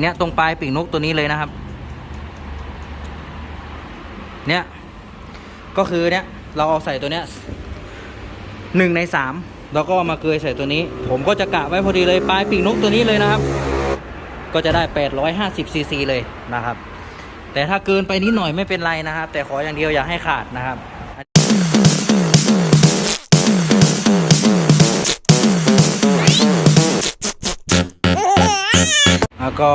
เนี่ยตรงปลายปีกนกตัวนี้เลยนะครับ เนี่ยก็คือเนี่ยเราเอาใส่ตัวเนี้ยหนึ่งในสามแล้วก็มาเกยใส่ตัวนี้ ผมก็จะกะไว้พอดีเลยปลายปีกนกตัวนี้เลยนะครับ ก็จะได้ 850ซีซีเลยนะครับ แต่ถ้าเกินไปนิดหน่อยไม่เป็นไรนะครับ แต่ขออย่างเดียวอย่าให้ขาดนะครับ แล้วก็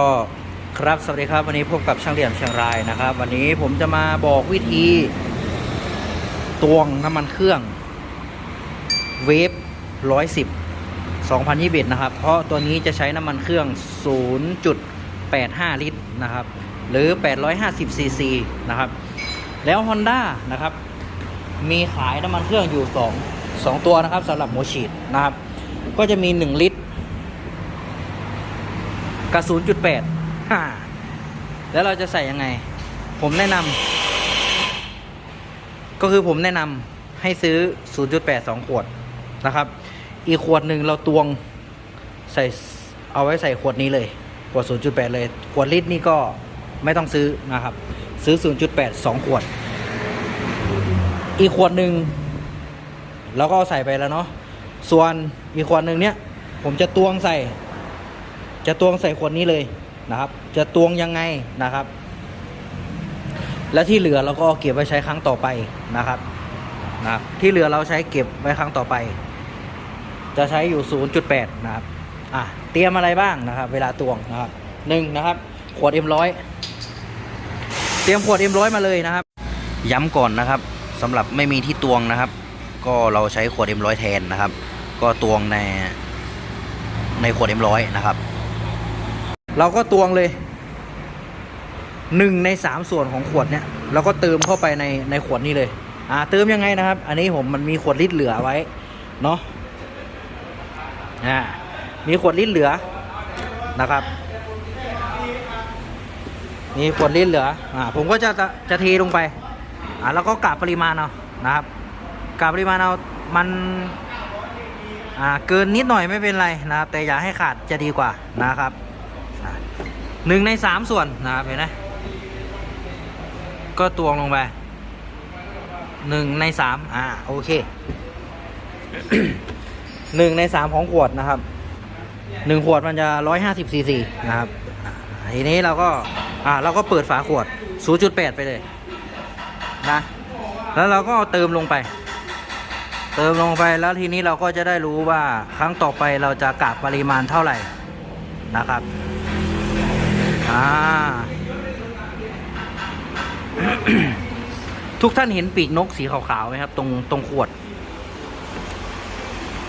ครับสวัสดีครับวันนี้พบกับช่างเหลี่ยมเชียงรายนะครับ วันนี้ผมจะมาบอกวิธีตวงน้ำมันเครื่องเวฟร้อยสิบสองพันยี่สิบนะครับ เพราะตัวนี้จะใช้น้ำมันเครื่อง 0.85 ลิตรนะครับ หรือ 850ซีซีนะครับ แล้ว Honda นะครับ มีขายน้ำมันเครื่องอยู่ 2 2 ตัวนะครับสำหรับโมชีดนะครับ ก็จะมี 1 ลิตร กับ 0.8ฮ่าแล้วเราจะใส่ยังไง ผมแนะนำก็คือผมแนะนำให้ซื้อ 0.8 2 ขวดนะครับ อีกขวดหนึ่งเราตวงใส่เอาไว้ใส่ขวดนี้เลย ขวด 0.8 เลย ขวดลิตรนี่ก็ไม่ต้องซื้อนะครับ ซื้อ 0.8 2 ขวด อีกขวดหนึ่งเราก็เอาใส่ไปแล้วเนาะ ส่วนอีกขวดหนึ่งเนี้ยผมจะตวงใส่ จะตวงใส่ขวดนี้เลยนะครับ จะตวงยังไงนะครับ และที่เหลือเราก็เก็บไว้ใช้ครั้งต่อไปนะครับนะครับ ที่เหลือเราใช้เก็บไว้ครั้งต่อไป จะใช้อยู่ 0.8 นะครับอะเตรียมอะไรบ้างนะครับ เวลาตวงนะครับหนึ่งนะครับ ขวด M100 เตรียมขวด M100 มาเลยนะครับ ย้ำก่อนนะครับสำหรับไม่มีที่ตวงนะครับ ก็เราใช้ขวด M100 แทนนะครับ ก็ตวงในในขวด M100 นะครับ เราก็ตวงเลยหนึ่งในสามส่วนของขวดเนี่ยเราก็เติมเข้าไปในในขวดนี้เลยอ่าเติมยังไงนะครับ อันนี้ผมมันมีขวดลิตรเหลือไว้เนาะอ่ามีขวดลิตรเหลือนะครับ มีขวดลิตรเหลืออ่าผมก็จะจะเทลงไปอ่าแล้วก็กะปริมาณเอานะครับกะปริมาณเอามันอ่าเกินนิดหน่อยไม่เป็นไรนะครับแต่อย่าให้ขาดจะดีกว่านะครับ หนึ่งในสามส่วนนะครับเห็นไหมก็ตวงลงไปหนึ่งในสามอ่าโอเคหนึ่งในสามของขวดนะครับหนึ่งขวดมันจะร้อยห้าสิบซีซีนะครับทีนี้เราก็อ่าเราก็เปิดฝาขวด 0.8 ไปเลยนะแล้วเราก็เอาเติมลงไป เติมลงไปแล้วทีนี้เราก็จะได้รู้ว่าครั้งต่อไปเราจะกะปริมาณเท่าไหร่นะครับ อ่าทุกท่านเห็นปีกนกสีขาวๆไหมครับ ตรงตรงขวด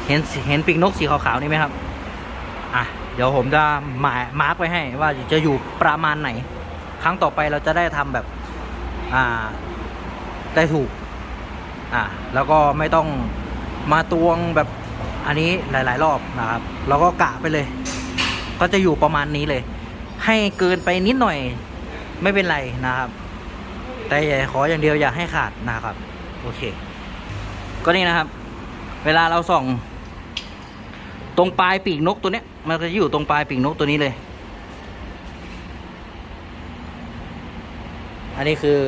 เห็นเห็นปีกนกสีขาวๆนี่ไหมครับ อะเดี๋ยวผมจะหมายมาร์กไว้ให้ ว่าจะอยู่ประมาณไหน ครั้งต่อไปเราจะได้ทำแบบ อ่า ได้ถูก อ่าแล้วก็ไม่ต้องมาตวงแบบอันนี้หลาย ๆ รอบนะครับเราก็กะไปเลย ก็จะอยู่ประมาณนี้เลย ให้เกินไปนิดหน่อยไม่เป็นไรนะครับ แต่ขออย่างเดียวอย่าให้ขาดนะครับ โอเค ก็นี่นะครับ เวลาเราส่อง ตรงปลายปีกนกตัวเนี้ย มันจะอยู่ตรงปลายปีกนกตัวนี้เลย อันนี้คือ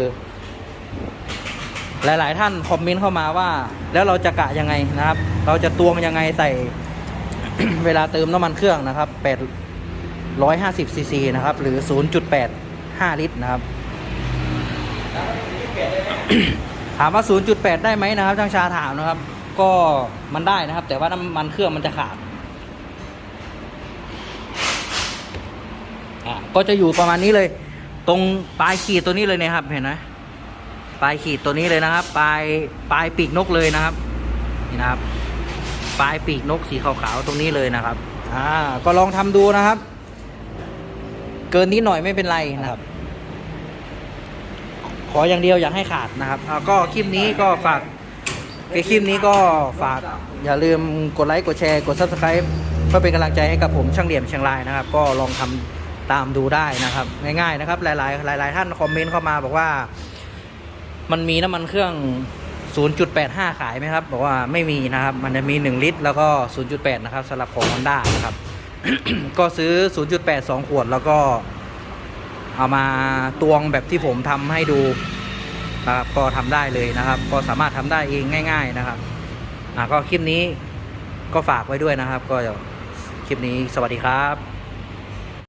หลาย ๆ ท่านคอมเมนต์เข้ามาว่า แล้วเราจะกะยังไงนะครับ เราจะตวงยังไงใส่ เวลาเติมน้ำมันเครื่องนะครับแปด 850ซีซีนะครับ หรือ 0.85 ลิตรนะครับ ถามว่า 0.8 ได้ไหมนะครับทางชาถามนะครับ ก็มันได้นะครับ แต่ว่าน้ำมันเครื่องมันจะขาดก็จะอยู่ประมาณนี้เลย ตรงปลายขีดตัวนี้เลยนะครับ เห็นไหมปลายขีดตัวนี้เลยนะครับ ปลายปลายปีกนกเลยนะครับ นี่นะครับ ปลายปีกนกสีขาวๆตรงนี้เลยนะครับ อ่า ก็ลองทำดูนะครับ เกินนิดหน่อยไม่เป็นไรนะครับขออย่างเดียวอย่าให้ขาดนะครับอ่าก็คลิปนี้ก็ฝากในคลิปนี้ก็ฝากอย่าลืมกดไลค์กดแชร์กด subscribe เพื่อเป็นกำลังใจให้กับผมช่างเหลี่ยมเชียงรายนะครับ ก็ลองทำตามดูได้นะครับ ง่ายๆนะครับ หลายๆ หลาย ๆ ท่านคอมเมนต์เข้ามาบอกว่า มันมีน้ำมันเครื่อง 0.85 ขายไหมครับ บอกว่าไม่มีนะครับ มันจะมี 1 ลิตร แล้วก็ 0.8 นะครับสำหรับของ Honda นะครับ ก็ซื้อ 0.8 2 ขวดแล้วก็ เอามาตวงแบบที่ผมทำให้ดูนะครับก็ทำได้เลยนะครับ ก็สามารถทำได้เองง่าย ๆนะครับอ่าก็คลิปนี้ก็ฝากไว้ด้วยนะครับ ก็คลิปนี้สวัสดีครับ